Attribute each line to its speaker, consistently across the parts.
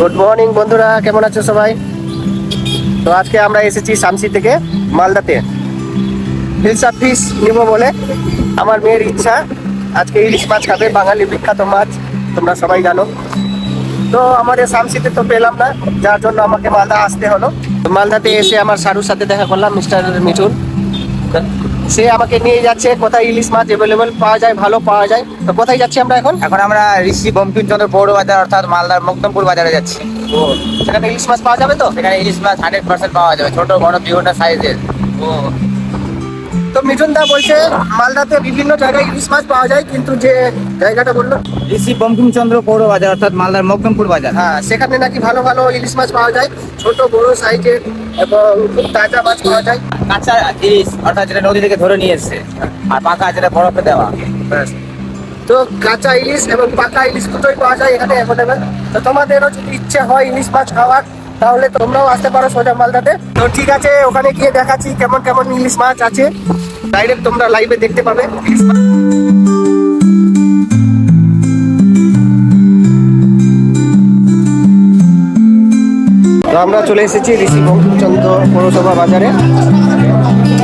Speaker 1: Good morning বন্ধুরা। কেমন আছো সবাই? তো আজকে আমরা এসেছি শামসি থেকে মালদাতে। হিলসা ফিস নিব বলে আমার মেয়ের ইচ্ছা। আজকে ইলিশ মাছ খাবে, বাঙালি বিখ্যাত মাছ, তোমরা সবাই জানো। তো আমাদের শামসিতে তো পেলাম না, যার জন্য আমাকে মালদা আসতে হলো। তো মালদাতে এসে আমার সারুর সাথে দেখা করলাম, মিস্টার মিঠুন। সে আমাকে নিয়ে যাচ্ছে কোথায় ইলিশ মাছ অ্যাভেলেবেল পাওয়া যায় ভালো পাওয়া যায়। তো কোথায় যাচ্ছি আমরা এখন?
Speaker 2: এখন আমরা ঋষি বঙ্কিমচন্দ্র পৌর বাজার অর্থাৎ মালদার মুক্তমপুর বাজারে যাচ্ছি।
Speaker 1: সেখানে ইলিশ মাছ পাওয়া যাবে তো?
Speaker 2: সেখানে ইলিশ মাছ হান্ড্রেড পার্সেন্ট পাওয়া যাবে ছোট বড় বিভিন্ন সাইজের। ও।
Speaker 1: তো মিঠুন দা বলছে মালদাতে বিভিন্ন জায়গায় ইলিশ মাছ পাওয়া যায় কিন্তু যে জায়গাটা বলল?
Speaker 2: ঋষি বঙ্কিমচন্দ্র পৌর বাজার অর্থাৎ মালদার মুক্তমপুর বাজার।
Speaker 1: হ্যাঁ সেখানে নাকি ভালো ভালো ইলিশ মাছ পাওয়া যায় ছোট বড় সাইজের এবং খুব তাজা মাছ পাওয়া যায়।
Speaker 2: কাঁচা ইলিশ অর্থাৎ যেটা নদী থেকে ধরে নিয়ে এসছে, আর পাকা যেটা বরফে দেওয়া।
Speaker 1: তো কাঁচা ইলিশ এবং পাকা ইলিশ দুটোই পাওয়া যায় এখানে অ্যাভেলেবেল তো তোমাদেরও যদি ইচ্ছে হয় ইলিশ মাছ খাওয়ার, তাহলে তোমরাও আসতে পারো সোজা মালদাতে। তো ঠিক আছে, ওখানে গিয়ে দেখাচ্ছি কেমন কেমন ইলিশ মাছ আছে। ডাইরেক্ট তোমরা লাইভে দেখতে পাবে। তো আমরা চলে এসেছি ঋষি বঙ্কিমচন্দ্র পৌরসভা বাজারে।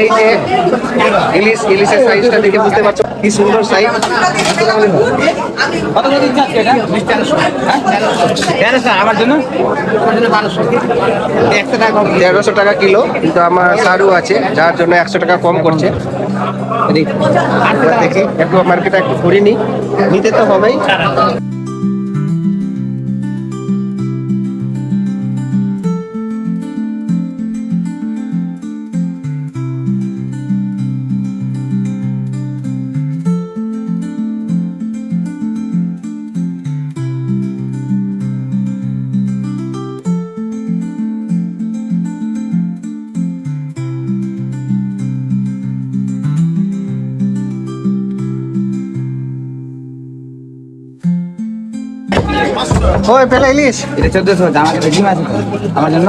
Speaker 1: এই যে ইলিশ ইলিশের সাইজটা দেখে বুঝতে পারছ কি সুন্দর সাইজ
Speaker 2: কত করে দিচ্ছে আজকে এটা? তেরোশো। আমার জন্য? আমার জন্য বারোশো। একশো টাকা কম।
Speaker 1: টাকা কিলো কিন্তু আমার সারু আছে যার জন্য একশো টাকা কম করছে। দেখি একটু মার্কেটে একটু ঘুরি নি নিতে তো হবেই। ওই পেলে ইলিশ।
Speaker 2: এটা চোদ্দশো আমার কাছে ডিম আছে আমার জন্য।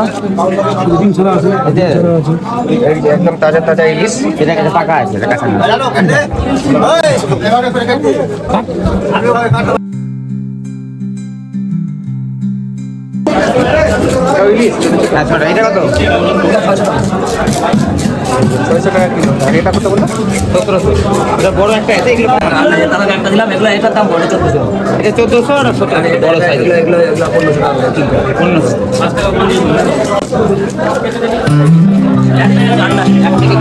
Speaker 1: একদম তাজা তাজা ইলিশ,
Speaker 2: এটা কাছে পাকা আছে, এটা।
Speaker 1: এটাও ইলিশ,
Speaker 2: এটা কত?
Speaker 1: ছয়শো টাকা কিলো। আর এটা কত বলল?
Speaker 2: সতেরোশো। এটা বড় একটা আছে এগুলো
Speaker 3: একটা দিলাম এগুলো এটার দাম বড় চোদ্দশো।
Speaker 2: এটা চোদ্দশো আর সতেরোশো। বড় সাইজ।
Speaker 3: এগুলো এগুলো পনেরোশো টাকা
Speaker 2: পনেরোশো।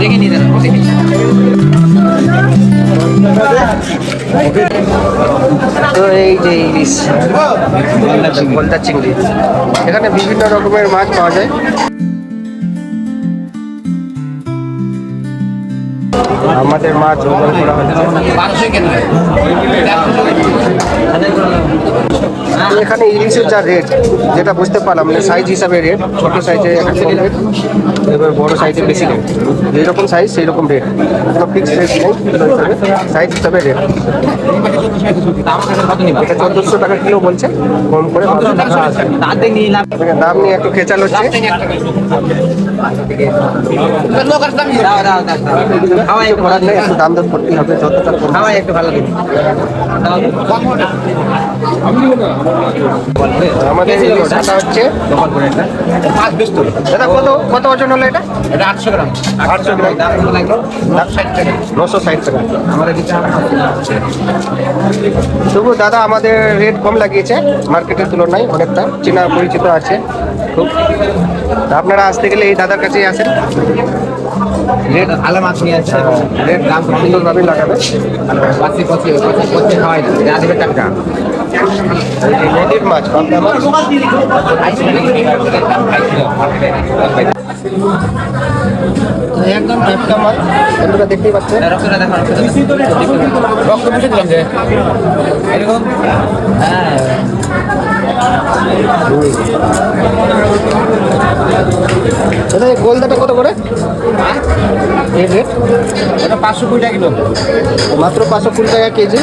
Speaker 2: দেখে নিয়ে
Speaker 1: তো এই যে ইলিশ গলদা চিংড়ি। এখানে বিভিন্ন রকমের মাছ পাওয়া যায়। আমাদের মাছ ওজন করা হচ্ছে। এখানে ইলিশের যা রেট যেটা বুঝতে পারলাম মানে সাইজ হিসাবে রেট ছোট সাইজে কম রেট এবার বড় সাইজে বেশি রেট যেরকম সাইজ সেই রকম রেট কোনো ফিক্স রেট নেই সাইজ হিসাবে রেট
Speaker 2: দাম
Speaker 1: এটা চোদ্দোশো টাকা কিলো বলছে কম করে দাম নিয়ে একটু খেচাল হচ্ছে।
Speaker 2: দাও দাও দাও খাওয়াই
Speaker 1: কিছু
Speaker 2: একটু
Speaker 1: নেই একটু দাম দর হবে। যতটা
Speaker 2: একটু ভালো দিন।
Speaker 1: দাদা কত হলো এটা
Speaker 2: এটা আটশো গ্রাম
Speaker 1: আটশো গ্রাম নশো ষাট টাকা
Speaker 2: আমাদের
Speaker 1: তবু দাদা আমাদের রেট কম লাগিয়েছে মার্কেটের তুলনায় অনেকটা। চেনা পরিচিত আছে খুব। আপনারা আসতে গেলে এই দাদার কাছেই আসেন।
Speaker 2: রেট ভালো মাছ নিয়ে আসছে
Speaker 1: রেট দাম সুন্দরভাবে লাগাবে।
Speaker 2: পাঁচি পচি পচি পচি খাওয়াই না যা দেবে টাটকা
Speaker 1: নদীর মাছ পাবদা মাছ। একদম টাটকা মাছ বন্ধুরা দেখতেই পাচ্ছেন।
Speaker 2: রক্তটা দেখো রক্ত মুছে দিলাম যে এরকম হ্যাঁ।
Speaker 1: এই গোলদাটা কত করে? এর রেট
Speaker 2: এটা পাঁচশো কুড়ি টাকা কিলো।
Speaker 1: মাত্র পাঁচশো কুড়ি টাকা কেজি।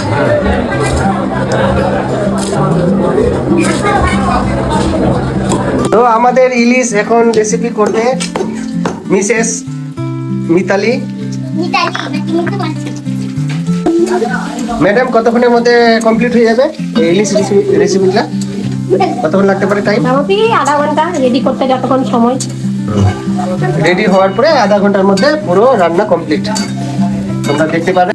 Speaker 1: তো আমাদের ইলিশ এখন রেসিপি করবে মিসেস মিতালি। ম্যাডাম কতক্ষণের মধ্যে কমপ্লিট হয়ে যাবে ইলিশ রেসিপিটা কতক্ষণ লাগতে পারে টাইম
Speaker 4: মোটামুটি আধা ঘণ্টা রেডি করতে যতক্ষণ সময়।
Speaker 1: রেডি হওয়ার পরে আধা ঘণ্টার মধ্যে পুরো রান্না কমপ্লিট তোমরা দেখতে পাবে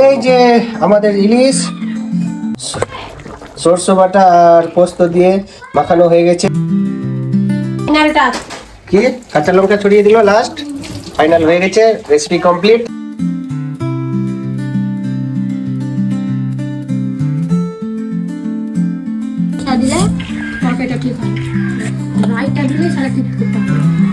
Speaker 1: এই যে আমাদের ইলিশ। সরষ বাটা আর পোস্ত দিয়ে মাখানো হয়ে গেছে। কি? কাঁচা লঙ্কা ছড়িয়ে দিল লাস্ট ফাইনাল হয়ে গেছে রেসিপি কমপ্লিট
Speaker 4: দিলে তরকারিটা ঠিক হয়। রাইটা দিলে সারা ঠিক করতে হবে।